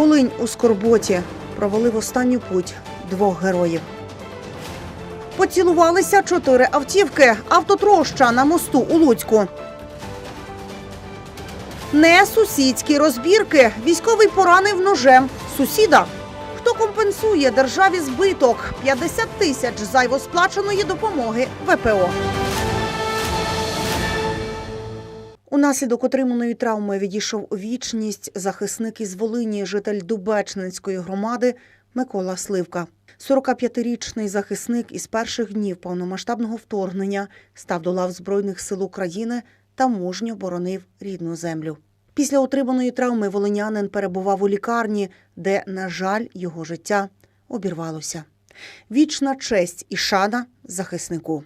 Волинь у Скорботі провели в останню путь двох героїв. Поцілувалися чотири автівки. Автотроща на мосту у Луцьку. Не сусідські розбірки. Військовий поранив ножем сусіда. Хто компенсує державі збиток? 50 тисяч зайво сплаченої допомоги ВПО. Унаслідок отриманої травми відійшов у вічність захисник із Волині, житель Дубечнинської громади Микола Сливка. 45-річний захисник із перших днів повномасштабного вторгнення став до лав Збройних сил України та мужньо боронив рідну землю. Після отриманої травми волинянин перебував у лікарні, де, на жаль, його життя обірвалося. Вічна честь і шана захиснику.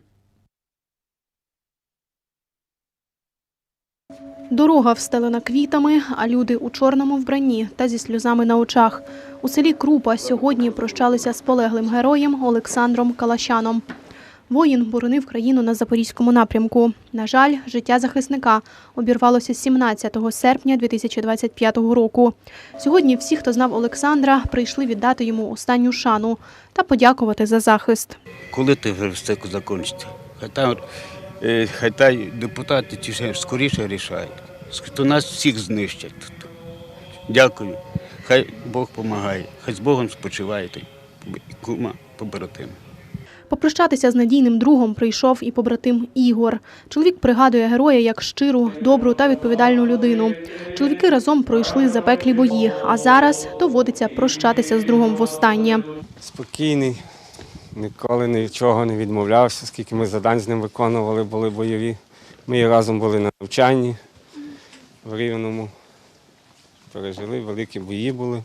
Дорога встелена квітами, а люди у чорному вбранні та зі сльозами на очах. У селі Крупа сьогодні прощалися з полеглим героєм Олександром Калащаном. Воїн боронив країну на запорізькому напрямку. На жаль, життя захисника обірвалося 17 серпня 2025 року. Сьогодні всі, хто знав Олександра, прийшли віддати йому останню шану та подякувати за захист. Коли ти вже все закінчиться? Е, хай та депутати ті ж скоріше рішають. То нас всіх знищать тут. Дякую. Хай Бог допомагає. Хай з Богом спочиваєте. Кума побратим. Попрощатися з надійним другом прийшов і побратим Ігор. Чоловік пригадує героя як щиру, добру та відповідальну людину. Чоловіки разом пройшли запеклі бої, а зараз доводиться прощатися з другом востаннє. спокійний, ніколи нічого не відмовлявся, скільки ми завдань з ним виконували, були бойові. Ми разом були на навчанні в Рівному. Пережили, великі бої були.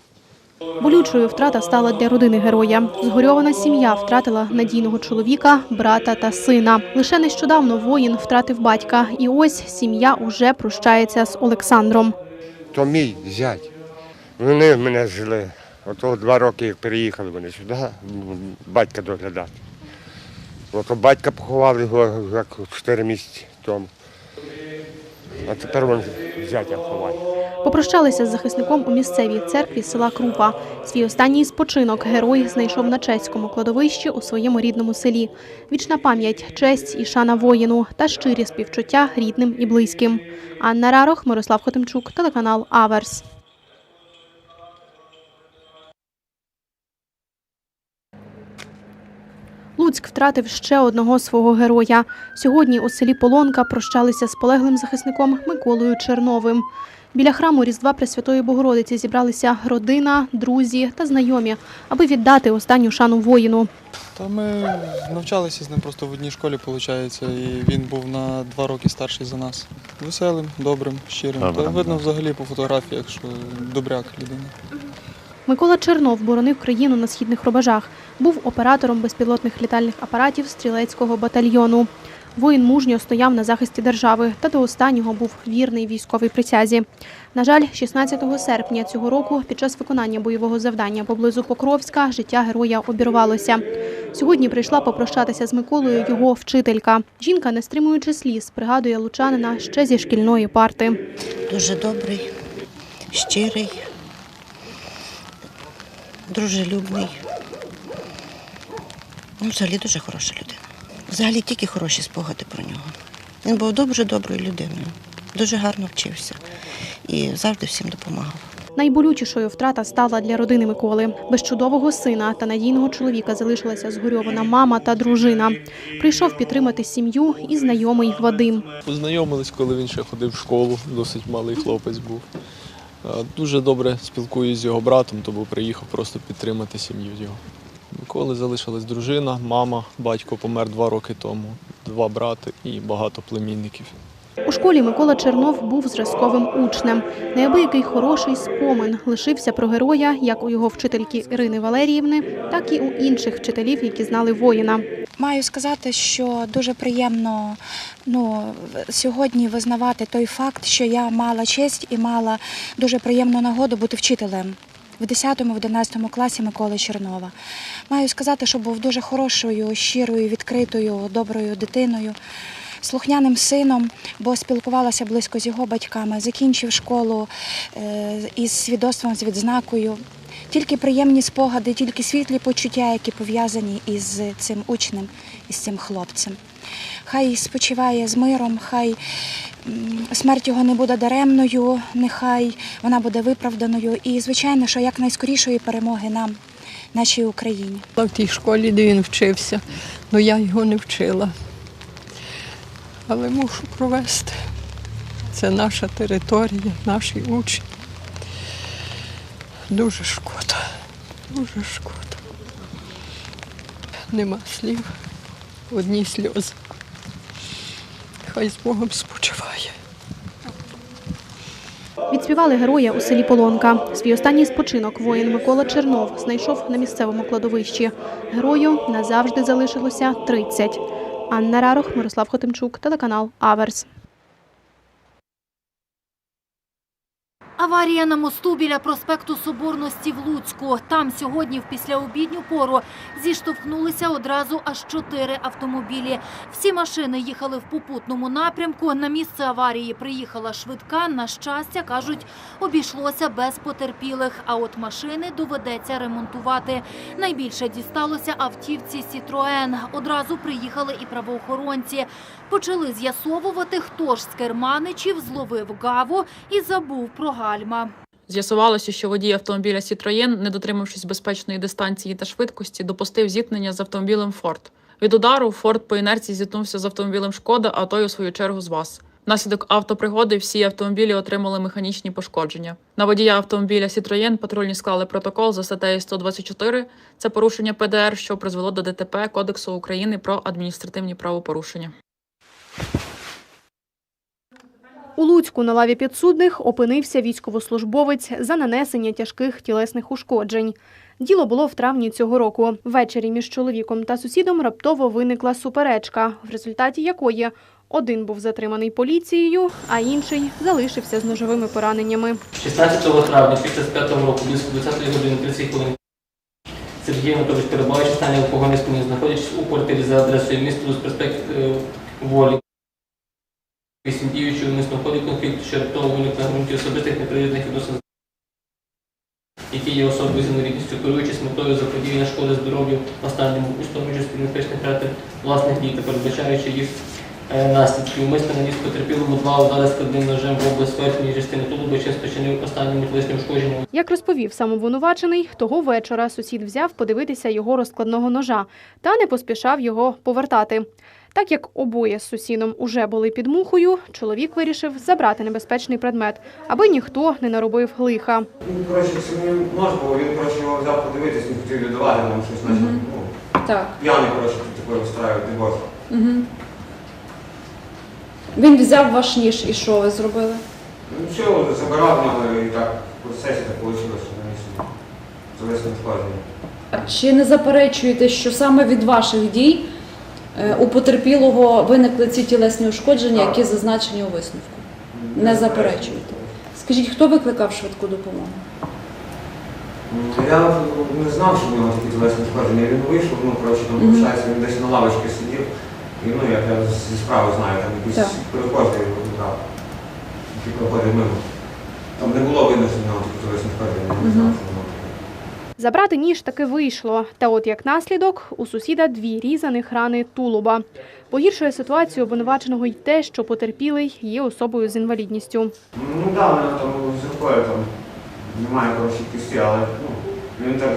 Болючою втрата стала для родини героя. Згорьована сім'я втратила надійного чоловіка, брата та сина. Лише нещодавно воїн втратив батька, і ось сім'я уже прощається з Олександром. то мій зять. Вони в мене жили. Ото два роки, як переїхали вони сюди, батька доглядати. Ото батька поховали його як чотири місяці тому. А тепер вони зятя ховають. Попрощалися з захисником у місцевій церкві села Крупа. Свій останній спочинок герой знайшов на чеському кладовищі у своєму рідному селі. Вічна пам'ять, честь і шана воїну та щирі співчуття рідним і близьким. Анна Рарох, Мирослав Хотимчук, телеканал Аверс. Луцьк втратив ще одного свого героя. Сьогодні у селі Полонка прощалися з полеглим захисником Миколою Черновим. Біля храму Різдва Пресвятої Богородиці зібралися родина, друзі та знайомі, аби віддати останню шану воїну. Та ми навчалися з ним просто в одній школі, виходить, і він був на два роки старший за нас. Веселим, добрим, щирим. Та видно взагалі по фотографіях, що добряк людина. Микола Чернов боронив країну на східних рубежах. Був оператором безпілотних літальних апаратів стрілецького батальйону. Воїн мужньо стояв на захисті держави та до останнього був вірний військовій присязі. На жаль, 16 серпня цього року під час виконання бойового завдання поблизу Покровська життя героя обірвалося. Сьогодні прийшла попрощатися з Миколою його вчителька. Жінка, не стримуючи сліз, пригадує лучанина ще зі шкільної парти. дуже добрий, щирий, дружелюбний. Ну, взагалі дуже хороша людина. Взагалі тільки хороші спогади про нього. Він був дуже доброю людиною, дуже гарно вчився і завжди всім допомагав. Найболючішою втрата стала для родини Миколи. Без чудового сина та надійного чоловіка залишилася згорьована мама та дружина. Прийшов підтримати сім'ю і знайомий Вадим. Познайомились, коли він ще ходив в школу, досить малий хлопець був. Е, Дуже добре спілкуюся з його братом, тому приїхав просто підтримати сім'ю його. Миколи залишилась дружина, мама, батько помер два роки тому, два брати і багато племінників. У школі Микола Чернов був зразковим учнем. Неабиякий хороший спомин лишився про героя як у його вчительки Ірини Валеріївни, так і у інших вчителів, які знали воїна. Маю сказати, що дуже приємно ну, сьогодні визнавати той факт, що я мала честь і мала дуже приємну нагоду бути вчителем в 10-11 класі Миколи Чернова. Маю сказати, що був дуже хорошою, щирою, відкритою, доброю дитиною. Слухняним сином, бо спілкувалася близько з його батьками. Закінчив школу е, із свідоцтвом з відзнакою. Тільки приємні спогади, тільки світлі почуття, які пов'язані із цим учнем, із цим хлопцем. Хай спочиває з миром, хай смерть його не буде даремною, нехай вона буде виправданою. І, звичайно, що якнайскорішої перемоги нам, нашій Україні. в тій школі, де він вчився, але я його не вчила. Але мушу провести. Це наша територія, наші учні. Дуже шкода, дуже шкода. Нема слів, одні сльози. Хай з Богом спочиває. Відспівали героя у селі Полонка. Свій останній спочинок воїн Микола Чернов знайшов на місцевому кладовищі. Герою назавжди залишилося 30. Анна Рарох, Мирослав Хотимчук, телеканал Аверс. Аварія на мосту біля проспекту Соборності в Луцьку. Там сьогодні в післяобідню пору зіштовхнулися одразу аж чотири автомобілі. Всі машини їхали в попутному напрямку. На місце аварії приїхала швидка. На щастя, кажуть, обійшлося без потерпілих. А от машини доведеться ремонтувати. Найбільше дісталося автівці Сітроен. Одразу приїхали і правоохоронці. Почали з'ясовувати, хто ж з керманичів зловив гаву і забув про гальма. З'ясувалося, що водій автомобіля Citroën, не дотримавшись безпечної дистанції та швидкості, допустив зіткнення з автомобілем Форд. Від удару Форд по інерції зіткнувся з автомобілем Шкода, а той у свою чергу з ВАЗ. Внаслідок автопригоди всі автомобілі отримали механічні пошкодження. На водія автомобіля Citroën патрульні склали протокол за статтею 124. Це порушення ПДР, що призвело до ДТП Кодексу України про адміністративні правопорушення. У Луцьку на лаві підсудних опинився військовослужбовець за нанесення тяжких тілесних ушкоджень. Діло було в травні цього року. Ввечері між чоловіком та сусідом раптово виникла суперечка, в результаті якої один був затриманий поліцією, а інший залишився з ножовими пораненнями. 16 травня 65 року близько 20 години 30 хвилин Сергій Анатолійович перебуваючи стані алкогольної сп'яніння, знаходячись у квартирі за адресою міста Луць, проспект е, Волі. Вісім діючий умисно входить конфлікт, що раптово виник на ґрунті особистих неприємних відносин, які є особою з інвалідністю, керуючись метою заподіяння шкоди здоров'ю останньому, у тому числі небезпечних втрати власних дій та передбачаючи їх е, наслідки. Умисно наніс потерпілому два удари складним ножем в область верхньої частини тулуба, чим спричинив останньому тілесним ушкодженням. Як розповів сам обвинувачений, того вечора сусід взяв подивитися його розкладного ножа та не поспішав його повертати. Так як обоє з сусідом уже були під мухою, чоловік вирішив забрати небезпечний предмет, аби ніхто не наробив лиха. Він, коротше, це мені нож був, він, коротше, його взяв подивитись, не хотів віддавати нам щось, значить, ну, Так. п'яний, коротше, тут такою бос. Угу. Він взяв ваш ніж і що ви зробили? Ну, все, забирав нього і так, в процесі так вийшло, що наніс тілесне ушкодження. Чи не заперечуєте, що саме від ваших дій у потерпілого виникли ці тілесні ушкодження, які зазначені у висновку? Не заперечуєте. Скажіть, хто викликав швидку допомогу? Ну, Я не знав, що в нього такі тілесні ушкодження. Він вийшов, ну, коротше, там, Мгм. виходить, він десь на лавочці сидів. І, ну, як я зі справи знаю, там якісь Так. перехожі викликав, які проходять мимо. Там не було видно, що в нього такі тілесні ушкодження, я не знав, Мгм. що. Забрати ніж таки вийшло. Та от як наслідок, у сусіда дві різаних рани тулуба. Погіршує ситуацію обвинуваченого й те, що потерпілий є особою з інвалідністю. Ну так, да, в нього там з там немає хороших кісті, але ну, він так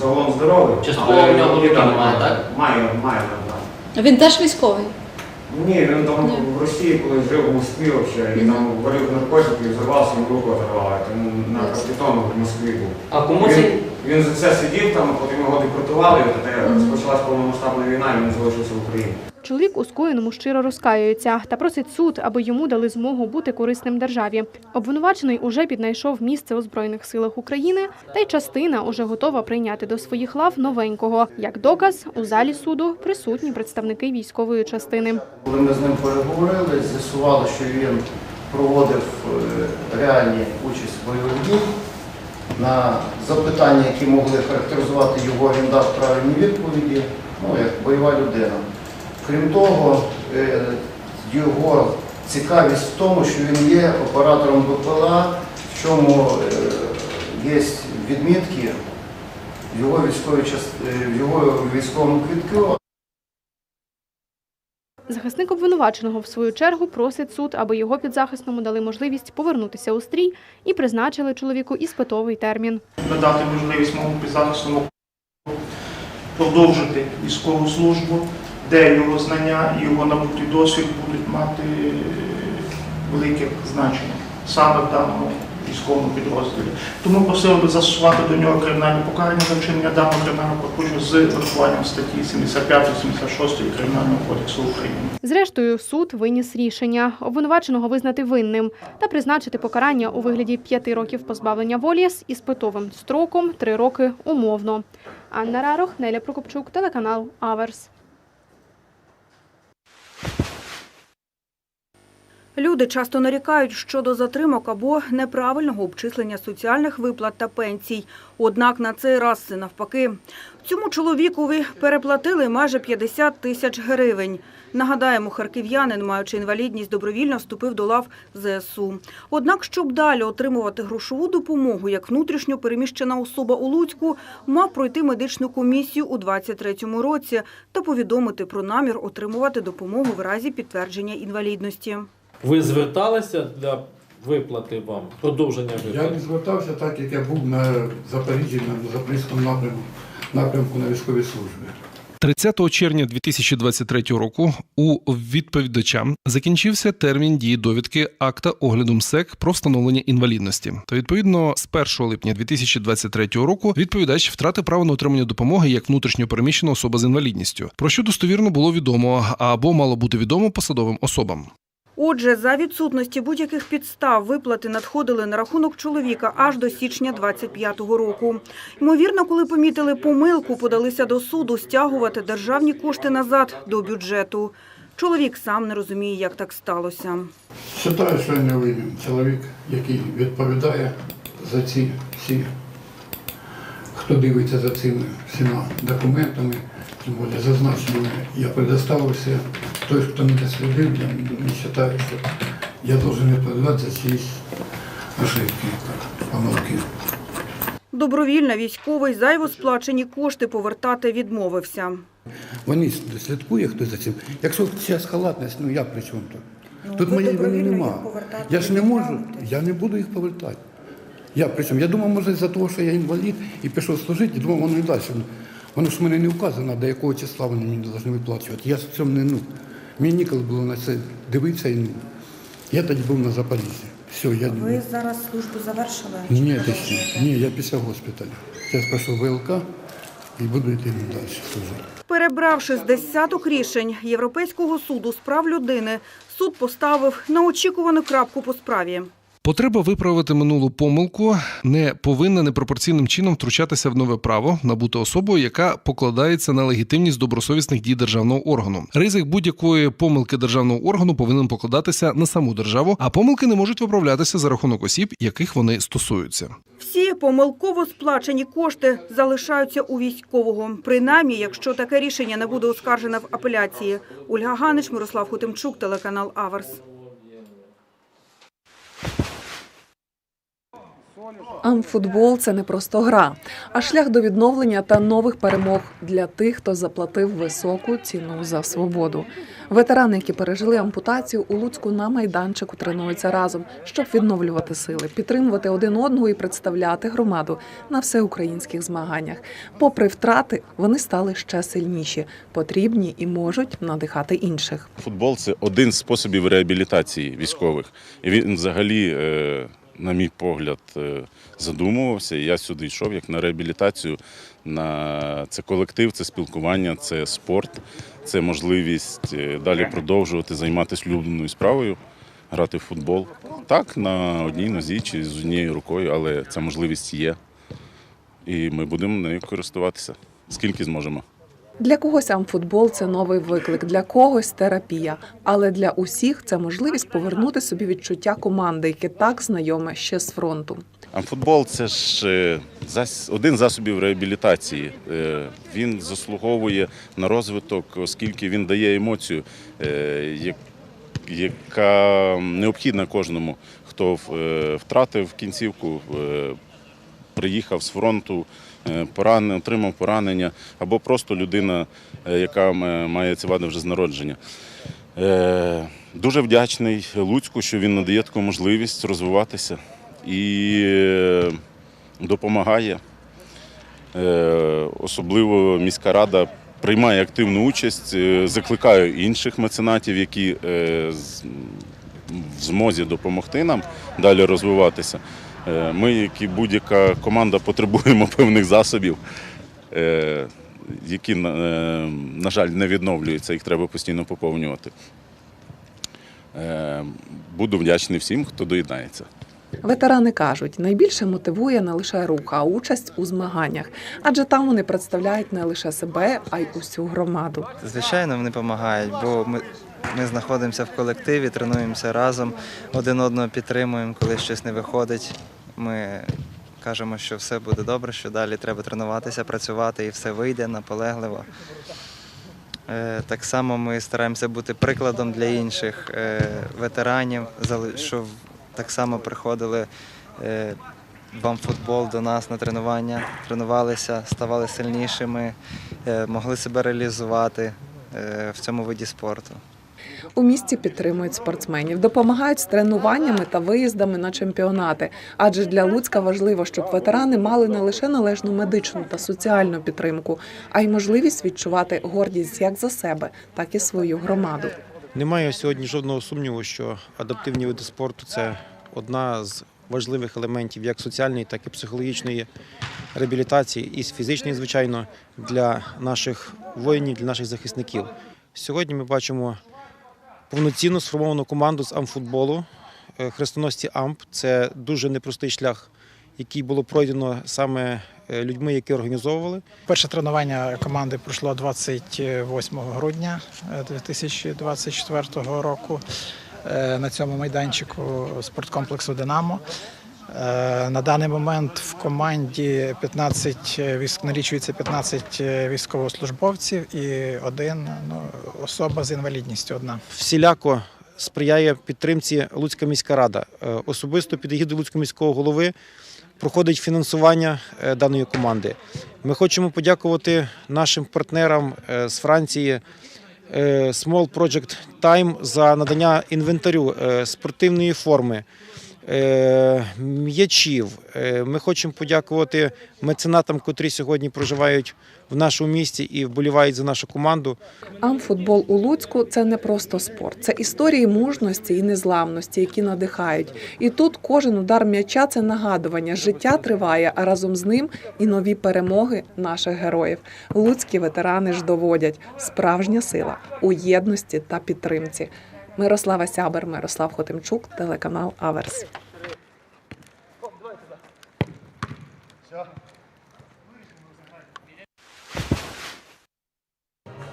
загалом здоровий. Частково в нього немає, так? Має, має, так. Він теж військовий. Ні, він там Ні. в Росії колись жив в Москві взагалі, і там варив наркотики, взорвався, йому руку оторвали. Тому на капітону в Москві був. А кому Він, це він за це сидів там, а потім його депортували, і тоді Мгм. розпочалась повномасштабна війна, і він залишився в Україні. Чоловік у скоєному щиро розкаюється та просить суд, аби йому дали змогу бути корисним державі. Обвинувачений уже піднайшов місце у Збройних силах України, та й частина уже готова прийняти до своїх лав новенького. Як доказ, у залі суду присутні представники військової частини. Коли ми з ним переговорили, з'ясували, що він проводив е, реальні участь в бойових дій. На запитання, які могли характеризувати його, він дав правильні відповіді, ну, як бойова людина. Крім того, е, його цікавість в тому, що він є оператором БПЛА, в чому е, є відмітки в його е, в його військовому квітку, Захисник обвинуваченого в свою чергу просить суд, аби його підзахисному дали можливість повернутися у стрій і призначили чоловіку іспитовий термін. надати можливість моєму підзахисному продовжити військову службу, де його знання і його набутий досвід будуть мати велике значення саме в даному військовому підрозділі. Тому просив би застосувати до нього кримінальне покарання за вчинення даного кримінального правопорушення з врахуванням статті 75-76 Кримінального кодексу України. Зрештою, суд виніс рішення обвинуваченого визнати винним та призначити покарання у вигляді п'яти років позбавлення волі з іспитовим строком три роки умовно. Анна Рарох, Неля Прокопчук, телеканал Аверс. Люди часто нарікають щодо затримок або неправильного обчислення соціальних виплат та пенсій. Однак на цей раз це навпаки. Цьому чоловікові переплатили майже 50 тисяч гривень. Нагадаємо, харків'янин, маючи інвалідність, добровільно вступив до лав ЗСУ. Однак, щоб далі отримувати грошову допомогу як внутрішньо переміщена особа у Луцьку, мав пройти медичну комісію у 23-му році та повідомити про намір отримувати допомогу в разі підтвердження інвалідності. Ви зверталися для виплати вам, продовження Я виплати? не звертався так, як я був на Запоріжжі, на Запорізькому напрямку, напрямку на військовій службі. 30 червня 2023 року у відповідача закінчився термін дії довідки акта огляду МСЕК про встановлення інвалідності. Та відповідно з 1 липня 2023 року відповідач втратив право на отримання допомоги як внутрішньо переміщена особа з інвалідністю, про що достовірно було відомо або мало бути відомо посадовим особам. Отже, за відсутності будь-яких підстав виплати надходили на рахунок чоловіка аж до січня 25-го року. Ймовірно, коли помітили помилку, подалися до суду стягувати державні кошти назад до бюджету. Чоловік сам не розуміє, як так сталося. Вважаю, що я не винен. Чоловік, який відповідає за ці всі, хто дивиться за цими всіма документами, тим більше зазначеними, я предоставився. Той, хто не дослідив, я не вважаю, що я должен відповідати за чиїсь ошибки, помилки. Добровільно військовий зайво сплачені кошти повертати відмовився. Вони слідкує хто за цим. Якщо зараз халатність, ну я при чому тут? Ну, Тут моєї вини нема. Я ж не можу, я не буду їх повертати. Я при чому? Я думав, може, за того, що я інвалід і пішов служити, і думав, воно і далі. Воно ж в мене не вказано, до якого числа вони мені повинні виплачувати. Я в цьому не ну. Мені ніколи було на це дивитися. І, я тоді був на Запоріжжі. Все, я Ви зараз службу завершили? ні, ти ще. Ні, я після госпіталю. Я спрошу ВЛК і буду йти далі служити. Перебравши з десяток рішень Європейського суду з прав людини, суд поставив на очікувану крапку по справі. Потреба виправити минулу помилку не повинна непропорційним чином втручатися в нове право набути особою, яка покладається на легітимність добросовісних дій державного органу. Ризик будь-якої помилки державного органу повинен покладатися на саму державу, а помилки не можуть виправлятися за рахунок осіб, яких вони стосуються. Всі помилково сплачені кошти залишаються у військового, принаймні, якщо таке рішення не буде оскаржене в апеляції. Ольга Ганич, Мирослав Хотимчук, телеканал Аверс. Амфутбол це не просто гра, а шлях до відновлення та нових перемог для тих, хто заплатив високу ціну за свободу. Ветерани, які пережили ампутацію у Луцьку на майданчику, тренуються разом, щоб відновлювати сили, підтримувати один одного і представляти громаду на всеукраїнських змаганнях. Попри втрати, вони стали ще сильніші, потрібні і можуть надихати інших. Футбол це один з способів реабілітації військових. Він взагалі, е, на мій погляд, е, задумувався. І я сюди йшов як на реабілітацію. На це колектив, це спілкування, це спорт, це можливість е, далі продовжувати займатися улюбленою справою, грати в футбол. Так, на одній нозі чи з однією рукою, але ця можливість є. І ми будемо нею користуватися, скільки зможемо. Для когось амфутбол це новий виклик, для когось терапія. Але для усіх це можливість повернути собі відчуття команди, яке так знайоме ще з фронту. Амфутбол це ж е, один з засобів реабілітації. Е, Він заслуговує на розвиток, оскільки він дає емоцію, е, яка необхідна кожному, хто втратив кінцівку, приїхав з фронту, поран- отримав поранення, або просто людина, е, яка має ці вади вже з народження. Е, Дуже вдячний Луцьку, що він надає таку можливість розвиватися і е, допомагає. Е, Особливо міська рада приймає активну участь, е, закликаю інших меценатів, які е, в змозі допомогти нам далі розвиватися. Е, Ми, як і будь-яка команда, потребуємо певних засобів, е, які, на- е, жаль, не відновлюються, їх треба постійно поповнювати. Буду вдячний всім, хто доєднається. Ветерани кажуть, найбільше мотивує не лише рух, а участь у змаганнях, адже там вони представляють не лише себе, а й усю громаду. Звичайно, вони допомагають, бо ми, ми знаходимося в колективі, тренуємося разом, один одного підтримуємо, коли щось не виходить. Ми кажемо, що все буде добре, що далі треба тренуватися, працювати і все вийде наполегливо. Е, Так само ми стараємося бути прикладом для інших е, ветеранів, що так само приходили е, в амфутбол до нас на тренування, тренувалися, ставали сильнішими, могли себе реалізувати в цьому виді спорту. У місті підтримують спортсменів, допомагають з тренуваннями та виїздами на чемпіонати. Адже для Луцька важливо, щоб ветерани мали не лише належну медичну та соціальну підтримку, а й можливість відчувати гордість як за себе, так і свою громаду. Немає сьогодні жодного сумніву, що адаптивні види спорту це одна з важливих елементів як соціальної, так і психологічної реабілітації, і фізичної, звичайно, для наших воїнів, для наших захисників. Сьогодні ми бачимо повноцінно сформовану команду з амфутболу. Е, Хрестоносці Амп це дуже непростий шлях, який було пройдено саме е, людьми, які організовували. Перше тренування команди пройшло 28 грудня е, 2024 року е, на цьому майданчику спорткомплексу Динамо. Е, На даний момент в команді 15 військ налічується 15 військовослужбовців і один ну, особа з інвалідністю. Одна. всіляко сприяє підтримці Луцька міська рада. Е, Особисто під егідою Луцького міського голови проходить фінансування е, даної команди. Ми хочемо подякувати нашим партнерам з Франції Small Project Time за надання інвентарю спортивної форми. Е, М'ячів. Е, Ми хочемо подякувати меценатам, котрі сьогодні проживають в нашому місті і вболівають за нашу команду. Амфутбол у Луцьку це не просто спорт, це історії мужності і незламності, які надихають. І тут кожен удар м'яча це нагадування. Життя триває, а разом з ним і нові перемоги наших героїв. Луцькі ветерани ж доводять справжня сила у єдності та підтримці. Мирослава Сябер, Мирослав Хотимчук, телеканал Аверс.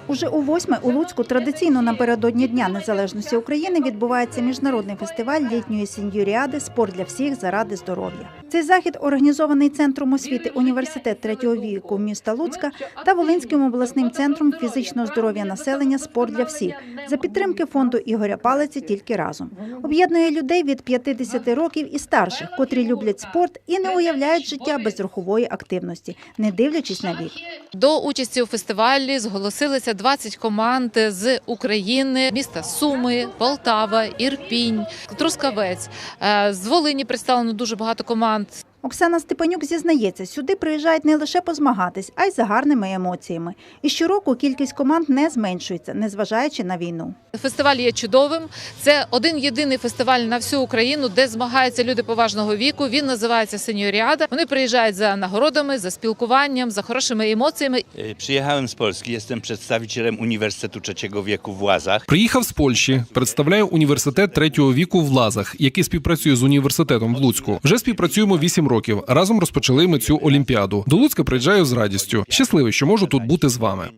Уже у восьме у Луцьку традиційно напередодні Дня Незалежності України відбувається міжнародний фестиваль літньої сеньоріади Спорт для всіх заради здоров'я. Цей захід організований центром освіти університет третього віку міста Луцька та Волинським обласним центром фізичного здоров'я населення Спорт для всіх за підтримки фонду Ігоря Палиці тільки разом. Об'єднує людей від 50 років і старших, котрі люблять спорт і не уявляють життя без рухової активності, не дивлячись на вік. До участі у фестивалі зголосилися 20 команд з України, міста Суми, Полтава, Ірпінь, Трускавець. Е, З Волині представлено дуже багато команд. Russland Оксана Степанюк зізнається, сюди приїжджають не лише позмагатись, а й за гарними емоціями. І щороку кількість команд не зменшується, незважаючи на війну. Фестиваль є чудовим. Це один єдиний фестиваль на всю Україну, де змагаються люди поважного віку. Він називається Сеньоріада. Вони приїжджають за нагородами, за спілкуванням, за хорошими емоціями. Przyjechałem z Polski, jestem przedstawicielem Uniwersytetu Trzeciego Wieku w Łazach. Приїхав з Польщі, представляю університет третього віку в Лазах, який співпрацює з університетом в Луцьку. Вже співпрацюємо 8 років. Разом розпочали ми цю олімпіаду. До Луцька приїжджаю з радістю. Щасливий, що можу тут бути з вами.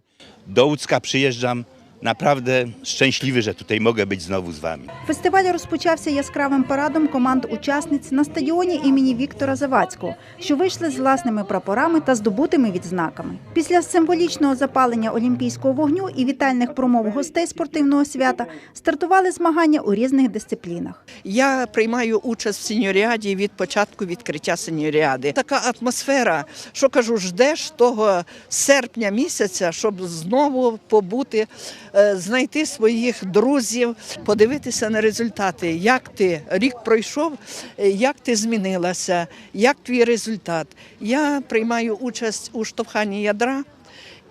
До Луцька przyjeżdżam naprawdę szczęśliwy, że tutaj mogę być znowu z Wami. Фестиваль розпочався яскравим парадом команд-учасниць на стадіоні імені Віктора Завадського, що вийшли з власними прапорами та здобутими відзнаками. Після символічного запалення олімпійського вогню і вітальних промов гостей спортивного свята стартували змагання у різних дисциплінах. Я приймаю участь в сеньоріаді від початку відкриття сеньоріади. Така атмосфера, що кажу, ждеш того серпня місяця, щоб знову побути, знайти своїх друзів, подивитися на результати. Як ти рік пройшов, е, як ти змінилася, як твій результат. Я приймаю участь у штовханні ядра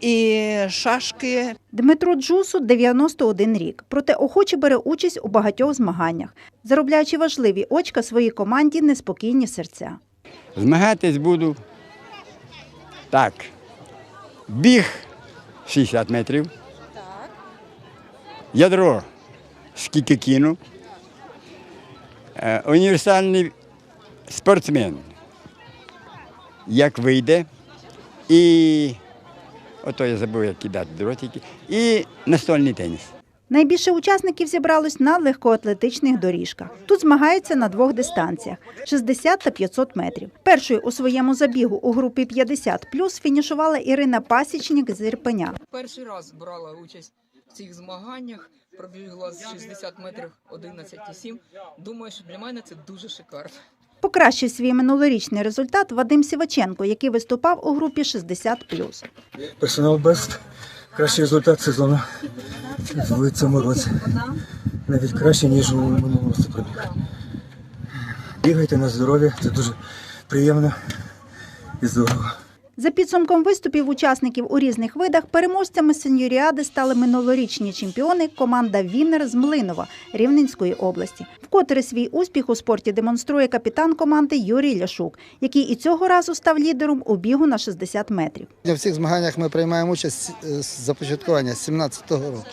і шашки. Дмитро Джусу 91 рік, проте охоче бере участь у багатьох змаганнях, заробляючи важливі очка своїй команді неспокійні серця. Змагатись буду так. Біг 60 метрів. Ядро скільки кину. Е, Універсальний спортсмен. Як вийде. І ото я забув, як кидати дротики. І настольний теніс. Найбільше учасників зібралось на легкоатлетичних доріжках. Тут змагаються на двох дистанціях 60 та 500 метрів. Першою у своєму забігу у групі 50 плюс фінішувала Ірина Пасічник з Ірпеня. Перший раз брала участь цих змаганнях, пробігла з 60 метрів 11,7. Думаю, що для мене це дуже шикарно. Покращив свій минулорічний результат Вадим Сіваченко, який виступав у групі 60. Персонал Бест. Кращий результат сезону в цьому році. Навіть краще, ніж у минулому пробіг. Бігайте на здоров'я, це дуже приємно і здорово. За підсумком виступів учасників у різних видах переможцями сеньоріади стали минулорічні чемпіони команда Віннер з Млинова Рівненської області. Вкотре свій успіх у спорті демонструє капітан команди Юрій Ляшук, який і цього разу став лідером у бігу на 60 метрів. В всіх змаганнях ми приймаємо участь е, з започаткування з 17-го року.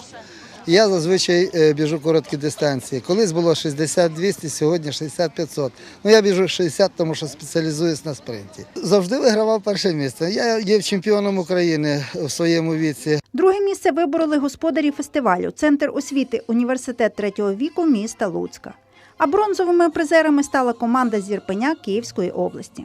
Я зазвичай е, біжу короткі дистанції. Колись було 60-200, сьогодні 60-500. Ну я біжу 60, тому що спеціалізуюсь на спринті. Завжди вигравав перше місце. Я є чемпіоном України в своєму віці. Друге місце вибороли господарі фестивалю Центр освіти університет третього віку міста Луцька. А бронзовими призерами стала команда з Ірпеня Київської області.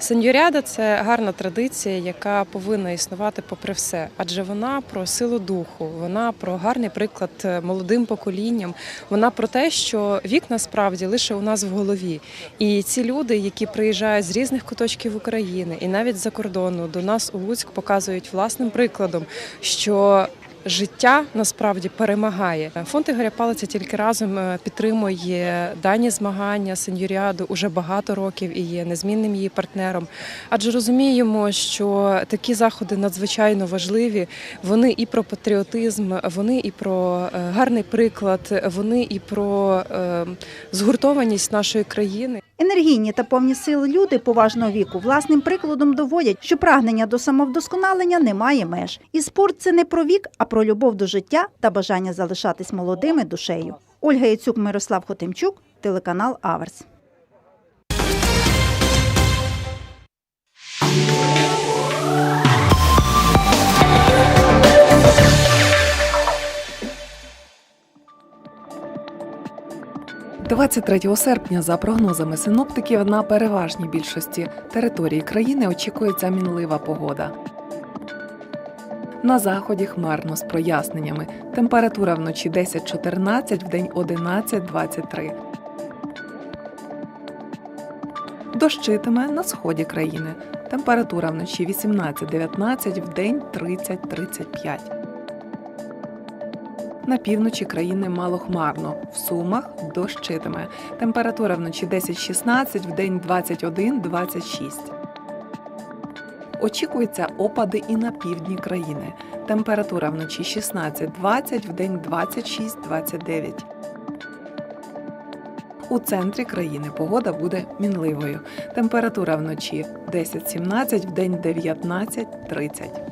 Сеньоріада це гарна традиція, яка повинна існувати попри все, адже вона про силу духу, вона про гарний приклад молодим поколінням. Вона про те, що вік насправді лише у нас в голові. І ці люди, які приїжджають з різних куточків України і навіть за кордону до нас у Луцьк, показують власним прикладом, що Життя насправді перемагає. Фонд Ігоря Палиця тільки разом е, підтримує дані змагання сеньоріаду уже багато років і є незмінним її партнером. Адже розуміємо, що такі заходи надзвичайно важливі. Вони і про патріотизм, вони і про е, гарний приклад, вони і про е, згуртованість нашої країни. Енергійні та повні сил люди поважного віку власним прикладом доводять, що прагнення до самовдосконалення не має меж. І спорт це не про вік, а про любов до життя та бажання залишатись молодими душею. Ольга Яцюк, Мирослав Хотимчук, телеканал Аверс. – 23 серпня, за прогнозами синоптиків, на переважній більшості території країни очікується мінлива погода. На заході хмарно з проясненнями. Температура вночі 10-14, вдень 11-23. Дощитиме на сході країни. Температура вночі 18-19, вдень 30-35. На півночі країни малохмарно. В Сумах дощитиме. Температура вночі 10-16, вдень 21-26. Очікуються опади і на півдні країни. Температура вночі 16-20, вдень 26-29. У центрі країни погода буде мінливою. Температура вночі 10-17, вдень 19-30.